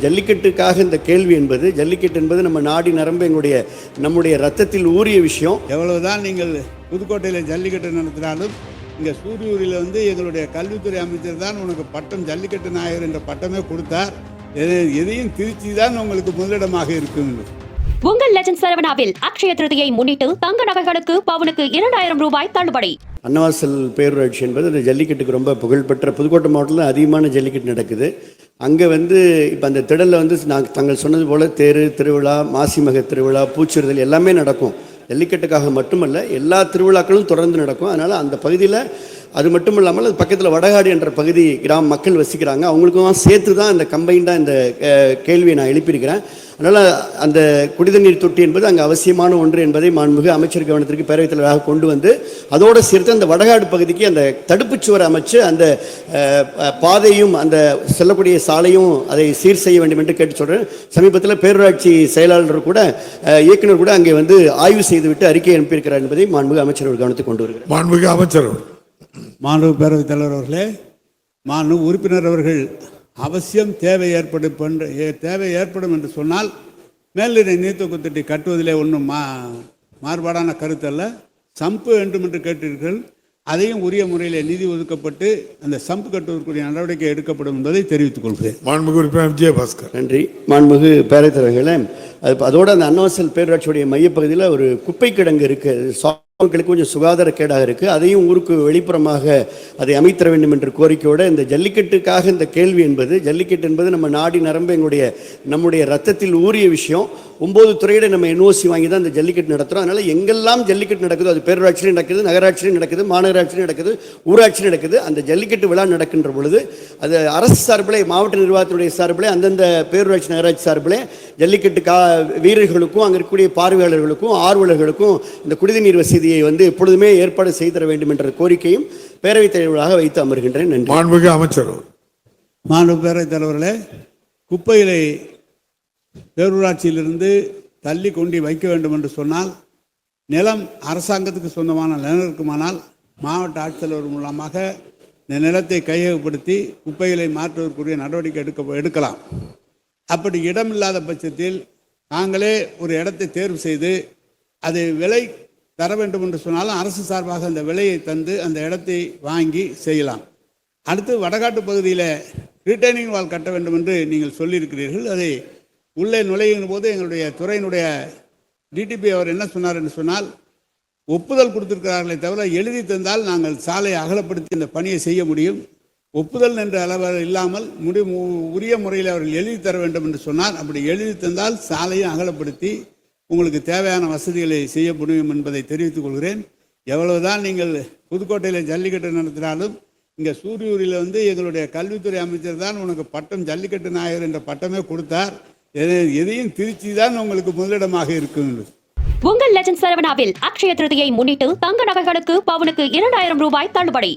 ஜல்லிக்கட்டுக்காக இந்த கேள்வி என்பது ஜல்லிக்கட்டு என்பது நம்ம நாடி நரம்பு எங்களுடைய நம்முடைய ரத்தத்தில் ஊறிய விஷயம். எவ்வளவுதான் நீங்கள் புதுக்கோட்டையில் ஜல்லிக்கட்டு நடத்தினாலும் இங்கே சூரியூரில் வந்து எங்களுடைய கல்வித்துறை அமைச்சர் தான் உனக்கு பட்டம் ஜல்லிக்கட்டு நாயகர் என்ற பட்டமே கொடுத்தார். எதை- எதையும் திருச்சி தான் உங்களுக்கு முதலிடமாக இருக்கும். உங்கள் லெஜண்ட் சரவணாவில் அக்ஷய திருதியை முன்னிட்டு தங்க நகைகளுக்கு பவுனுக்கு இரண்டாயிரம் ரூபாய் தள்ளுபடி. அன்னவாசல் பேரூராட்சி என்பது அந்த ஜல்லிக்கட்டுக்கு ரொம்ப புகழ்பெற்ற புதுக்கோட்டை மாவட்டத்தில் அதிகமான ஜல்லிக்கட்டு நடக்குது. அங்கே வந்து இப்போ அந்த திடலில் வந்து நாங்கள் தாங்கள் சொன்னது போல் தேர் திருவிழா மாசிமக திருவிழா பூச்சிறுதல் எல்லாமே நடக்கும். ஜல்லிக்கட்டுக்காக மட்டுமல்ல எல்லா திருவிழாக்களும் தொடர்ந்து நடக்கும். அதனால் அந்த பகுதியில் அது மட்டும் இல்லாமல் அது பக்கத்தில் வடகாடு என்ற பகுதி கிராம மக்கள் வசிக்கிறாங்க. அவங்களுக்கும் சேர்த்து தான் இந்த கம்பைண்டாக இந்த கேள்வியை நான் எழுப்பியிருக்கிறேன். அதனால் அந்த குடிதண்ணீர் தொட்டி என்பது அங்கே அவசியமான ஒன்று என்பதை மாண்புமிகு அமைச்சர் கவனத்திற்கு பேரவைத் தலைவராக கொண்டு வந்து அதோடு சேர்த்து அந்த வடகாடு பகுதிக்கு அந்த தடுப்புச் சுவர் அமைச்சு அந்த பாதையும் அந்த செல்லக்கூடிய சாலையும் அதை சீர் செய்ய வேண்டும் என்று கேட்டு சொல்கிறேன் சமீபத்தில் பேரூராட்சி செயலாளர் கூட இயக்குனர் கூட அங்கே வந்து ஆய்வு செய்துவிட்டு அறிக்கை அனுப்பியிருக்கிறார் என்பதை மாண்புமிகு அமைச்சர் கவனத்துக்கு கொண்டு வருகிறார். மாண்புமிகு அமைச்சர் அவர்கள். மாண்பு பேரவைத் தலைவர் அவர்களே மாண்பு உறுப்பினர் அவர்கள் அவசியம் தேவை ஏற்படும் தேவை ஏற்படும் என்று சொன்னால் மேல்நிலை நீர்த்தொக்கு தொட்டி கட்டுவதிலே ஒன்றும் மா மாறுபாடான கருத்தல்ல. சம்பு வேண்டும் என்று கேட்டீர்கள் அதையும் உரிய முறையில் நிதி ஒதுக்கப்பட்டு அந்த சம்பு கட்டுவதற்குரிய நடவடிக்கை எடுக்கப்படும் என்பதை தெரிவித்துக் கொள்கிறேன். மாண்புமிகு உறுப்பினர் விஜயபாஸ்கர் நன்றி. மாண்புமிகு பேரவைத் தலைவர்களே அது அதோட அந்த அன்னவாசல் பேரூராட்சியுடைய மையப்பகுதியில் ஒரு குப்பை கிடங்கு இருக்கு மக்களுக்கு கொஞ்சம் சுகாதார கேடாக இருக்குது அதையும் ஊருக்கு வெளிப்புறமாக அதை அமைத்தர வேண்டும் என்ற கோரிக்கையோட இந்த ஜல்லிக்கட்டுக்காக இந்த கேள்வி என்பது ஜல்லிக்கட்டு என்பது நம்ம நாடி நரம்பு எங்களுடைய நம்முடைய ரத்தத்தில் ஊறிய விஷயம். ஒன்பது துறையிட நம்ம என்ஓசி வாங்கி தான் இந்த ஜல்லிக்கட்டு நடத்துகிறோம் அதனால எங்கெல்லாம் ஜல்லிக்கட்டு நடக்குதோ அது பேரூராட்சியிலும் நடக்குது நகராட்சியிலும் நடக்குது மாநகராட்சியிலும் நடக்குது ஊராட்சியிலும் நடக்குது. அந்த ஜல்லிக்கட்டு விழா நடக்கின்ற பொழுது அது அரசு சார்பிலே மாவட்ட நிர்வாகத்தினுடைய சார்பிலே அந்தந்த பேரூராட்சி நகராட்சி சார்பிலே ஜல்லிக்கட்டு கா வீரர்களுக்கும் அங்கே இருக்கக்கூடிய பார்வையாளர்களுக்கும் ஆர்வலர்களுக்கும் இந்த குடிநீர் வசதியை வந்து எப்பொழுதுமே ஏற்பாடு செய்து தர வேண்டும் என்ற கோரிக்கையும் பேரவைத் தலைவராக வைத்து அமர்கின்றேன். நன்றி. மாண்புமிகு அமைச்சர். அவர்கள். மாண்பு பேரவைத் தலைவர்களே குப்பைகளை பேரூராட்சியிலிருந்து தள்ளி கொண்டு வைக்க வேண்டும் என்று சொன்னால் நிலம் அரசாங்கத்துக்கு சொந்தமான நிலம் இருக்குமானால் மாவட்ட ஆட்சித்தலைவர் மூலமாக இந்த நிலத்தை கையகப்படுத்தி குப்பைகளை மாற்றுவதற்குரிய நடவடிக்கை எடுக்க எடுக்கலாம். அப்படி இடம் இல்லாத பட்சத்தில் நாங்களே ஒரு இடத்தை தேர்வு செய்து அது விலை தர வேண்டும் என்று சொன்னாலும் அரசு சார்பாக அந்த விலையை தந்து அந்த இடத்தை வாங்கி செய்யலாம். அடுத்து வடகாட்டு பகுதியில் ரிட்டைனிங் வால் கட்ட வேண்டும் என்று நீங்கள் சொல்லியிருக்கிறீர்கள். அதை உள்ளே நுழையும் போது எங்களுடைய துறையினுடைய டிடிபி அவர் என்ன சொன்னார் என்று சொன்னால் ஒப்புதல் கொடுத்திருக்கிறார்களே தவிர எழுதி தந்தால் நாங்கள் சாலையை அகலப்படுத்தி இந்த பணியை செய்ய முடியும். ஒப்புதல் என்ற அளவில் இல்லாமல் முடி உரிய முறையில் அவர்கள் எழுதி தர வேண்டும் என்று சொன்னார் அப்படி எழுதி தந்தால் சாலையை அகலப்படுத்தி உங்களுக்கு தேவையான வசதிகளை செய்ய முடியும் என்பதை தெரிவித்துக் கொள்கிறேன். எவ்வளவுதான் நீங்கள் புதுக்கோட்டையில் ஜல்லிக்கட்டு நடத்தினாலும் இங்கே சூரியூரில் வந்து எங்களுடைய கல்வித்துறை அமைச்சர் தான் உனக்கு பட்டம் ஜல்லிக்கட்டு நாயர் என்ற பட்டமே கொடுத்தார். எதையும் திருச்சி தான் உங்களுக்கு முதலிடமாக இருக்குங்கிறது உங்கள் லெஜண்ட் சரவணாவில் அக்ஷய திருதியை முன்னிட்டு தங்க நகைகளுக்கு பவுனுக்கு இரண்டாயிரம் ரூபாய் தள்ளுபடி.